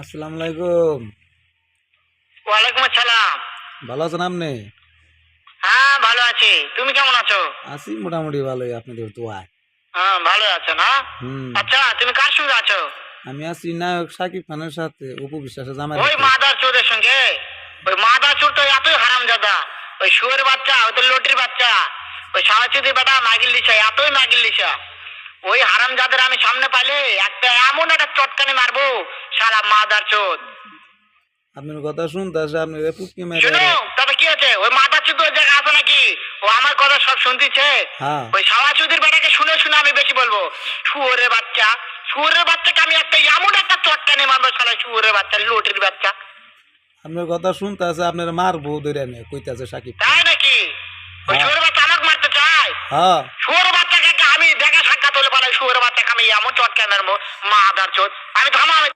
আসসালামু আলাইকুম। ওয়ালাইকুম আসসালাম। ভালো আছেন আপনি? হ্যাঁ ভালো আছি। তুমি কেমন আছো? আছি মোটামুটি ভালোই আপনাদের হ্যাঁ ভালো আছো না? আচ্ছা তুমি কার সঙ্গে আছো? আমি আছি নায়ক সাকিব খানের সাথে অপু বিশ্বাসের জামাই ওই মাদার চোরের সঙ্গে? ওই মাদার চোর তো এতই হারাম দাদা ওই শুয়ের বাচ্চা ওই তো লটির বাচ্চা। ওই সাহাচুদি বেটা মাগিল লিসা এতই মাগিল লিসা ওই হারাম যাদের আমি সামনে পাইলে একটা এমন একটা চটকানি মারবো সারা মাদার চোদ। আপনার কথা শুনতে আসে আপনি পুটকি মেরে তবে কি আছে ওই মাদার চোদ ওই জায়গায় আছে নাকি? ও আমার কথা সব শুনতেছে? হ্যাঁ। ওই বেটাকে শুনে শুনে আমি বেশি বলব শুয়োরের বাচ্চা শুয়োরের বাচ্চাকে আমি একটা এমন একটা চটকানি মারবো শুয়োরের বাচ্চা লোটির বাচ্চা। আপনার কথা শুনতে আছে আপনার মারবো ধরে নে কইতাছে সাকিব তাই নাকি? ওই হ্যাঁ। শুয়োরের বাচ্চা আমাকে মারতে চায়? হ্যাঁ। শুয়োরের বাচ্চা আমি এমন চটকে মারবো মা আদার চোদ আমি আমি